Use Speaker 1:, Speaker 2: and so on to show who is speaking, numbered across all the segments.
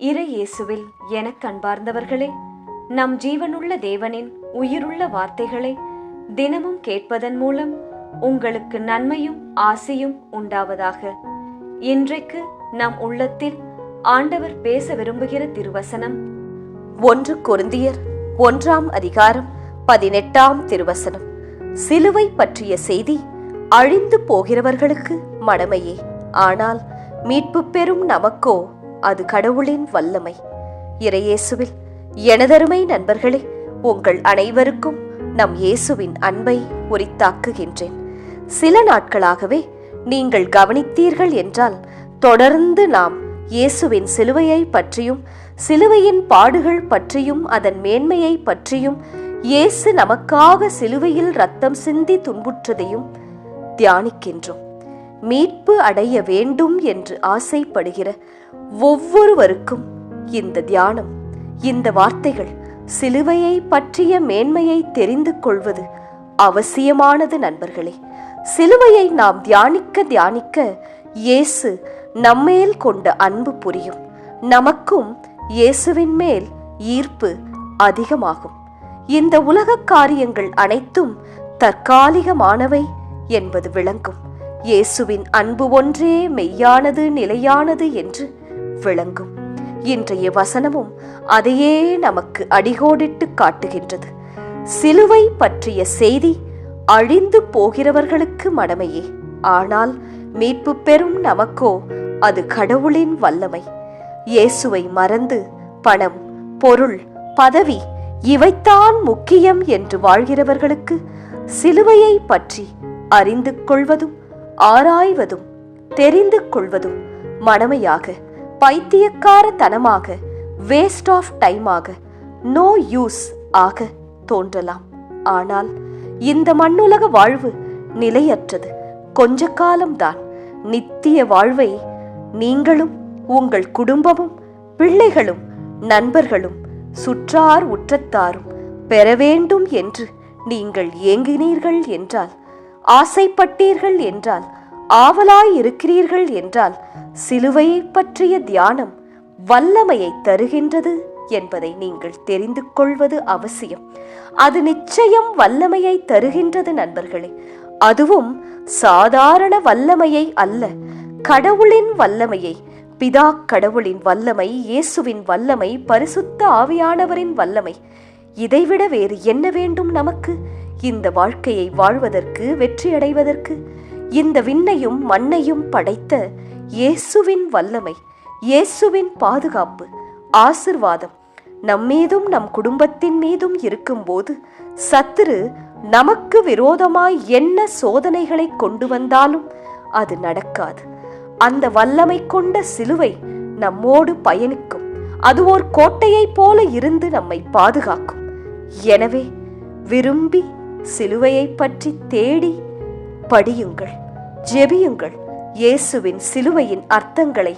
Speaker 1: இறை இயேசுவில் எனக் கண்பார்ந்தவர்களே நம் ஜீவனுள்ள தேவனின் உயிருள்ள வார்த்தைகளை தினமும் கேட்பதன் மூலம் உங்களுக்கு நன்மையும் ஆசையும் உண்டாவதாக. இன்றைக்கு நம் உள்ளத்தில் ஆண்டவர் பேச விரும்புகிற திருவசனம்
Speaker 2: ஒன்று கொருந்தியர் ஒன்றாம் அதிகாரம் பதினெட்டாம் திருவசனம். சிலுவை பற்றிய செய்தி அழிந்து போகிறவர்களுக்கு மடமையே. ஆனால் மீட்பு பெறும் நமக்கோ அது கடவுளின் வல்லமை. இறையேசுவில் எனதருமை நண்பர்களே உங்கள் அனைவருக்கும் நம் இயேசுவின் அன்பை உரித்தாக்குகின்றேன். சில நாட்களாகவே நீங்கள் கவனித்தீர்கள் என்றால் தொடர்ந்து நாம் இயேசுவின் சிலுவையை பற்றியும் சிலுவையின் பாடுகள் பற்றியும் அதன் மேன்மையை பற்றியும் இயேசு நமக்காக சிலுவையில் ரத்தம் சிந்தி துன்புற்றதையும் தியானிக்கின்றோம். மீட்பு அடைய வேண்டும் என்று ஆசைப்படுகிற ஒவ்வொருவருக்கும் இந்த தியானம் இந்த வார்த்தைகள் சிலுவையை பற்றிய மேன்மையை தெரிந்து கொள்வது அவசியமானது நண்பர்களே. சிலுவையை நாம் தியானிக்க தியானிக்க இயேசு நம்மேல் கொண்ட அன்பு புரியும். நமக்கும் இயேசுவின் மேல் ஈர்ப்பு அதிகமாகும். இந்த உலக காரியங்கள் அனைத்தும் தற்காலிகமானவை என்பது விளங்கும். இயேசுவின் அன்பு ஒன்றே மெய்யானது நிலையானது என்று விளங்கும். இன்றைய வசனமும் அதையே நமக்கு அடிகோடிட்டு காட்டுகின்றது. சிலுவை பற்றிய செய்தி அழிந்து போகிறவர்களுக்கு மடமையே. ஆனால் மீட்பு பெறும் நமக்கோ அது கடவுளின் வல்லமை. இயேசுவை மறந்து பணம் பொருள் பதவி இவைத்தான் முக்கியம் என்று வாழ்கிறவர்களுக்கு சிலுவையை பற்றி அறிந்து கொள்வதும் ஆராய்வதும் தெரிந்து கொள்வதும் மனமையாக பைத்தியக்காரத்தனமாக வேஸ்ட் ஆஃப் டைமாக நோ யூஸ் ஆக தோன்றலாம். ஆனால் இந்த மண்ணுலக வாழ்வு நிலையற்றது. கொஞ்ச காலம்தான். நித்திய வாழ்வை நீங்களும் உங்கள் குடும்பமும் பிள்ளைகளும் நண்பர்களும் சுற்றார் உற்றத்தாரும் பெற வேண்டும் என்று நீங்கள் ஏங்கினீர்கள் என்றால் ஆசைப்பட்டீர்கள் என்றால் ஆவலாய் இருக்கிறீர்கள் என்றால் சிலுவையை பற்றிய தியானம் வல்லமையை தருகின்றது என்பதை நீங்கள் தெரிந்து கொள்வது அவசியம். அது நிச்சயம் வல்லமையை தருகின்றது நண்பர்களே. அதுவும் சாதாரண வல்லமையை அல்ல கடவுளின் வல்லமையை பிதா கடவுளின் வல்லமை இயேசுவின் வல்லமை பரிசுத்த ஆவியானவரின் வல்லமை. இதைவிட வேறு என்ன வேண்டும் நமக்கு? இந்த வாழ்க்கையை வாழ்வதற்கு வெற்றியடைவதற்கு இந்த விண்ணையும் மண்ணையும் படைத்த இயேசுவின் வல்லமை இயேசுவின் பாதுகாப்பு ஆசிர்வாதம் நம்மீதும் நம் குடும்பத்தின் மீதும் இருக்கும்போது சத்துரு நமக்கு விரோதமாய் என்ன சோதனைகளை கொண்டு வந்தாலும் அது நடக்காது. அந்த வல்லமை கொண்ட சிலுவை நம்மோடு பயணிக்கும். அது ஓர் கோட்டையைப் போல இருந்து நம்மை பாதுகாக்கும். எனவே விரும்பி சிலுவையை பற்றி தேடி படியுங்கள் ஜெபியுங்கள். இயேசுவின் சிலுவையின் அர்த்தங்களை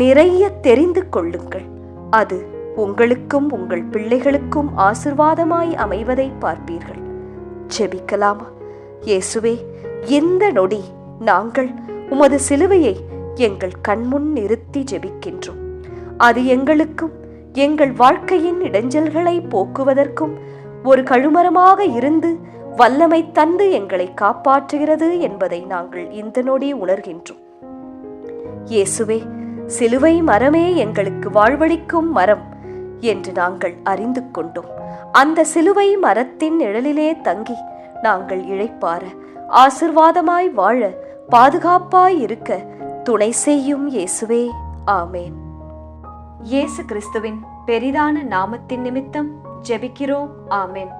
Speaker 2: நிறைய தெரிந்து கொள்ளுங்கள். அது உங்களுக்கும் உங்கள் பிள்ளைகளுக்கும் ஆசிர்வாதமாய் அமைவதை பார்ப்பீர்கள். ஜெபிக்கலாமா? இயேசுவே இந்த நொடி நாங்கள் உமது சிலுவையை எங்கள் கண்முன் நிறுத்தி ஜெபிக்கின்றோம். அது எங்களுக்கும் எங்கள் வாழ்க்கையின் இடைஞ்சல்களை போக்குவதற்கும் ஒரு கழுமரமாக இருந்து வல்லமை தந்து எங்களை காப்பாற்றுகிறது என்பதை நாங்கள் இந்த நொடி உணர்கின்றோம். இயேசுவே சிலுவை மரமே எங்களுக்கு வாழ்வழிக்கும் மரம் என்று நாங்கள் அறிந்து கொண்டோம். அந்த சிலுவை மரத்தின் நிழலிலே தங்கி நாங்கள் இழைப்பார ஆசிர்வாதமாய் வாழ பாதுகாப்பாய் இருக்க துணை செய்யும் இயேசுவே. ஆமேன்.
Speaker 1: இயேசு கிறிஸ்துவின் பெரிதான நாமத்தின் நிமித்தம் ஜெபிக்கிறோம். ஆமேன்.